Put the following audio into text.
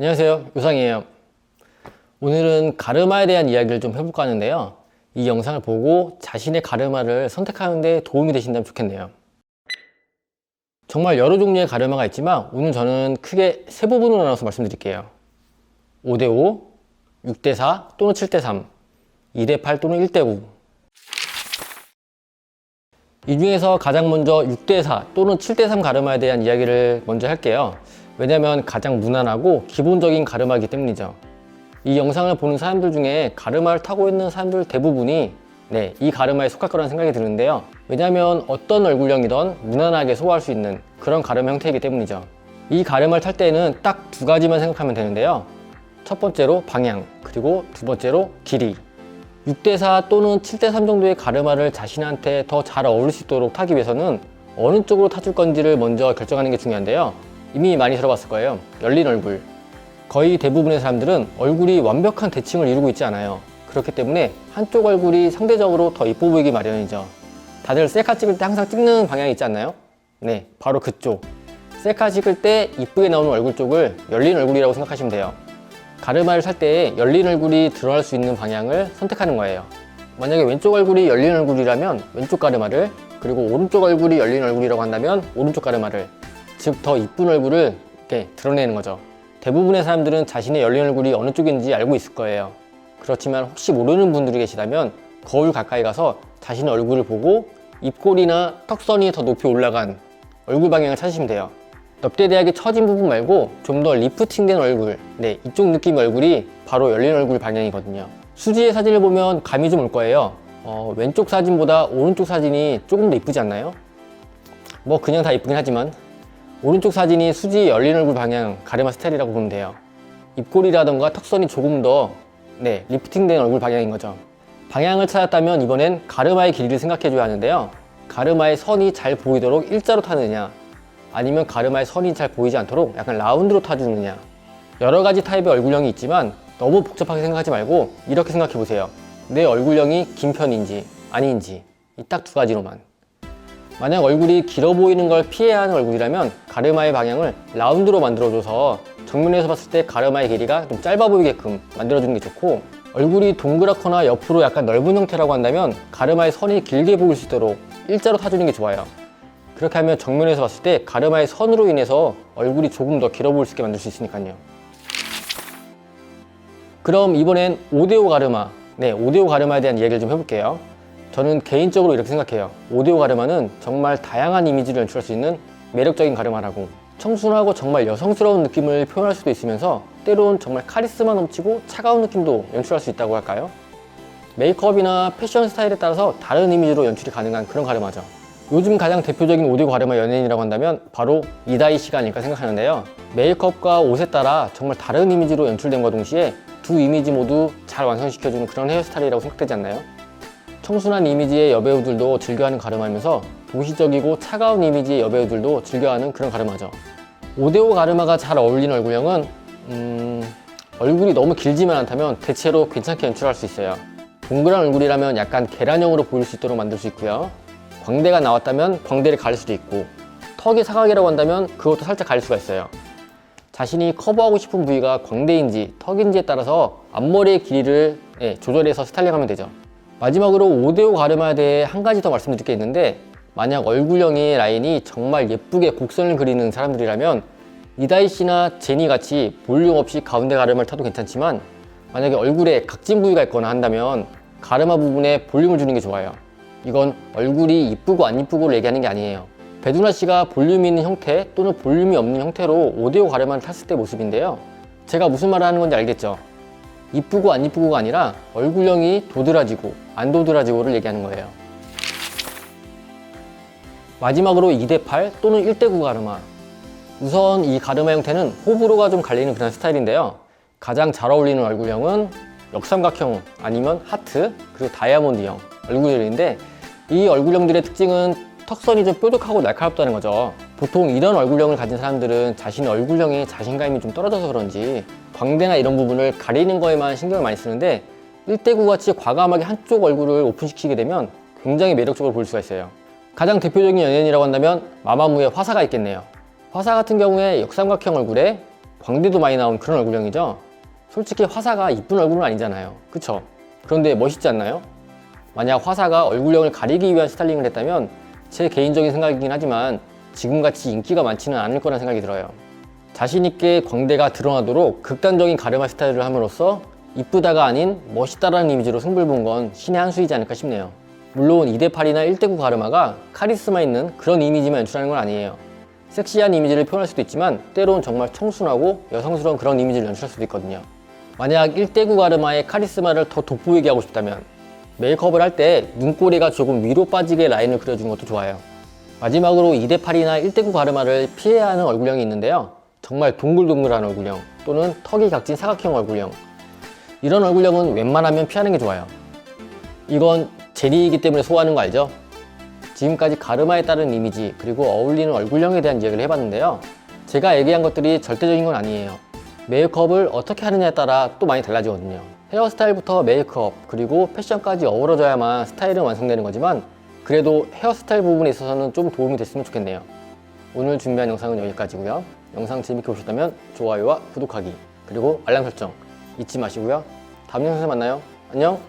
안녕하세요. 유상이에요. 오늘은 가르마에 대한 이야기를 좀 해볼까 하는데요. 이 영상을 보고 자신의 가르마를 선택하는 데 도움이 되신다면 좋겠네요. 정말 여러 종류의 가르마가 있지만 오늘 저는 크게 세 부분으로 나눠서 말씀드릴게요. 5대5, 6대4 또는 7대3, 2대8 또는 1대9. 이 중에서 가장 먼저 6대4 또는 7대3 가르마에 대한 이야기를 먼저 할게요. 왜냐면 가장 무난하고 기본적인 가르마이기 때문이죠. 이 영상을 보는 사람들 중에 가르마를 타고 있는 사람들 대부분이 네, 이 가르마에 속할 거라는 생각이 드는데요. 왜냐면 어떤 얼굴형이든 무난하게 소화할 수 있는 그런 가르마 형태이기 때문이죠. 이 가르마를 탈 때는 딱 두 가지만 생각하면 되는데요. 첫 번째로 방향, 그리고 두 번째로 길이. 6대4 또는 7대3 정도의 가르마를 자신한테 더 잘 어울릴 수 있도록 타기 위해서는 어느 쪽으로 타줄 건지를 먼저 결정하는 게 중요한데요. 이미 많이 들어봤을 거예요. 열린 얼굴. 거의 대부분의 사람들은 얼굴이 완벽한 대칭을 이루고 있지 않아요. 그렇기 때문에 한쪽 얼굴이 상대적으로 더 이뻐 보이기 마련이죠. 다들 셀카 찍을 때 항상 찍는 방향이 있지 않나요? 네, 바로 그쪽. 셀카 찍을 때 이쁘게 나오는 얼굴 쪽을 열린 얼굴이라고 생각하시면 돼요. 가르마를 살 때 열린 얼굴이 드러날 수 있는 방향을 선택하는 거예요. 만약에 왼쪽 얼굴이 열린 얼굴이라면 왼쪽 가르마를, 그리고 오른쪽 얼굴이 열린 얼굴이라고 한다면 오른쪽 가르마를, 즉 더 이쁜 얼굴을 이렇게 드러내는 거죠. 대부분의 사람들은 자신의 열린 얼굴이 어느 쪽인지 알고 있을 거예요. 그렇지만 혹시 모르는 분들이 계시다면 거울 가까이 가서 자신의 얼굴을 보고 입꼬리나 턱선이 더 높이 올라간 얼굴 방향을 찾으시면 돼요. 넙대대하게 처진 부분 말고 좀 더 리프팅된 얼굴, 네 이쪽 느낌의 얼굴이 바로 열린 얼굴 방향이거든요. 수지의 사진을 보면 감이 좀 올 거예요. 어, 왼쪽 사진보다 오른쪽 사진이 조금 더 이쁘지 않나요? 뭐 그냥 다 이쁘긴 하지만 오른쪽 사진이 수지 열린 얼굴 방향 가르마 스타일이라고 보면 돼요. 입꼬리라던가 턱선이 조금 더 네, 리프팅된 얼굴 방향인 거죠. 방향을 찾았다면 이번엔 가르마의 길이를 생각해 줘야 하는데요. 가르마의 선이 잘 보이도록 일자로 타느냐 아니면 가르마의 선이 잘 보이지 않도록 약간 라운드로 타주느냐 여러 가지 타입의 얼굴형이 있지만 너무 복잡하게 생각하지 말고 이렇게 생각해 보세요. 내 얼굴형이 긴 편인지 아닌지 이 딱 두 가지로만 만약 얼굴이 길어 보이는 걸 피해야 하는 얼굴이라면 가르마의 방향을 라운드로 만들어줘서 정면에서 봤을 때 가르마의 길이가 좀 짧아 보이게끔 만들어주는 게 좋고 얼굴이 동그랗거나 옆으로 약간 넓은 형태라고 한다면 가르마의 선이 길게 보일 수 있도록 일자로 타주는 게 좋아요. 그렇게 하면 정면에서 봤을 때 가르마의 선으로 인해서 얼굴이 조금 더 길어 보일 수 있게 만들 수 있으니까요. 그럼 이번엔 5대5 가르마, 네, 5대5 가르마에 대한 이야기를 좀 해볼게요. 저는 개인적으로 이렇게 생각해요. 5대5 가르마는 정말 다양한 이미지를 연출할 수 있는 매력적인 가르마라고. 청순하고 정말 여성스러운 느낌을 표현할 수도 있으면서 때론 정말 카리스마 넘치고 차가운 느낌도 연출할 수 있다고 할까요? 메이크업이나 패션 스타일에 따라서 다른 이미지로 연출이 가능한 그런 가르마죠. 요즘 가장 대표적인 5대5 가르마 연예인이라고 한다면 바로 씨가 아닐까 생각하는데요. 메이크업과 옷에 따라 정말 다른 이미지로 연출됨과 동시에 두 이미지 모두 잘 완성시켜주는 그런 헤어스타일이라고 생각되지 않나요? 청순한 이미지의 여배우들도 즐겨하는 가르마면서 도시적이고 차가운 이미지의 여배우들도 즐겨하는 그런 가르마죠. 5대5 가르마가 잘 어울리는 얼굴형은 음, 얼굴이 너무 길지만 않다면 대체로 괜찮게 연출할 수 있어요. 동그란 얼굴이라면 약간 계란형으로 보일 수 있도록 만들 수 있고요. 광대가 나왔다면 광대를 가릴 수도 있고 턱이 사각이라고 한다면 그것도 살짝 가릴 수가 있어요. 자신이 커버하고 싶은 부위가 광대인지 턱인지에 따라서 앞머리의 길이를 예, 조절해서 스타일링하면 되죠. 마지막으로 5대5 가르마에 대해 한 가지 더 말씀드릴 게 있는데 만약 얼굴형의 라인이 정말 예쁘게 곡선을 그리는 사람들이라면 이다희 씨나 제니 같이 볼륨 없이 가운데 가르마를 타도 괜찮지만 만약에 얼굴에 각진 부위가 있거나 한다면 가르마 부분에 볼륨을 주는 게 좋아요. 이건 얼굴이 이쁘고 안 이쁘고를 얘기하는 게 아니에요. 배두나 씨가 볼륨이 있는 형태 또는 볼륨이 없는 형태로 5대5 가르마를 탔을 때 모습인데요. 제가 무슨 말을 하는 건지 알겠죠? 이쁘고 안 이쁘고가 아니라 얼굴형이 도드라지고 안 도드라지고를 얘기하는 거예요. 마지막으로 2대8 또는 1대9 가르마. 우선 이 가르마 형태는 호불호가 좀 갈리는 그런 스타일인데요. 가장 잘 어울리는 얼굴형은 역삼각형 아니면 하트 그리고 다이아몬드형 얼굴들인데 이 얼굴형들의 특징은 턱선이 좀 뾰족하고 날카롭다는 거죠. 보통 이런 얼굴형을 가진 사람들은 자신의 얼굴형에 자신감이 좀 떨어져서 그런지 광대나 이런 부분을 가리는 거에만 신경을 많이 쓰는데 1대9 같이 과감하게 한쪽 얼굴을 오픈시키게 되면 굉장히 매력적으로 보일 수가 있어요. 가장 대표적인 연예인이라고 한다면 마마무의 화사가 있겠네요. 화사 같은 경우에 역삼각형 얼굴에 광대도 많이 나온 그런 얼굴형이죠. 솔직히 화사가 이쁜 얼굴은 아니잖아요. 그쵸? 그런데 멋있지 않나요? 만약 화사가 얼굴형을 가리기 위한 스타일링을 했다면 제 개인적인 생각이긴 하지만 지금같이 인기가 많지는 않을 거란 생각이 들어요. 자신있게 광대가 드러나도록 극단적인 가르마 스타일을 함으로써 이쁘다가 아닌 멋있다라는 이미지로 승부를 본 건 신의 한 수이지 않을까 싶네요. 물론 2대8이나 1대9 가르마가 카리스마 있는 그런 이미지만 연출하는 건 아니에요. 섹시한 이미지를 표현할 수도 있지만 때론 정말 청순하고 여성스러운 그런 이미지를 연출할 수도 있거든요. 만약 1대9 가르마의 카리스마를 더 돋보이게 하고 싶다면 메이크업을 할 때 눈꼬리가 조금 위로 빠지게 라인을 그려주는 것도 좋아요. 마지막으로 2대8이나 1대9 가르마를 피해야 하는 얼굴형이 있는데요. 정말 동글동글한 얼굴형 또는 턱이 각진 사각형 얼굴형 이런 얼굴형은 웬만하면 피하는 게 좋아요. 이건 제리이기 때문에 소화하는 거 알죠? 지금까지 가르마에 따른 이미지 그리고 어울리는 얼굴형에 대한 이야기를 해봤는데요. 제가 얘기한 것들이 절대적인 건 아니에요. 메이크업을 어떻게 하느냐에 따라 또 많이 달라지거든요. 헤어스타일부터 메이크업 그리고 패션까지 어우러져야만 스타일은 완성되는 거지만 그래도 헤어스타일 부분에 있어서는 좀 도움이 됐으면 좋겠네요. 오늘 준비한 영상은 여기까지고요. 영상 재밌게 보셨다면 좋아요와 구독하기 그리고 알람 설정 잊지 마시고요. 다음 영상에서 만나요. 안녕.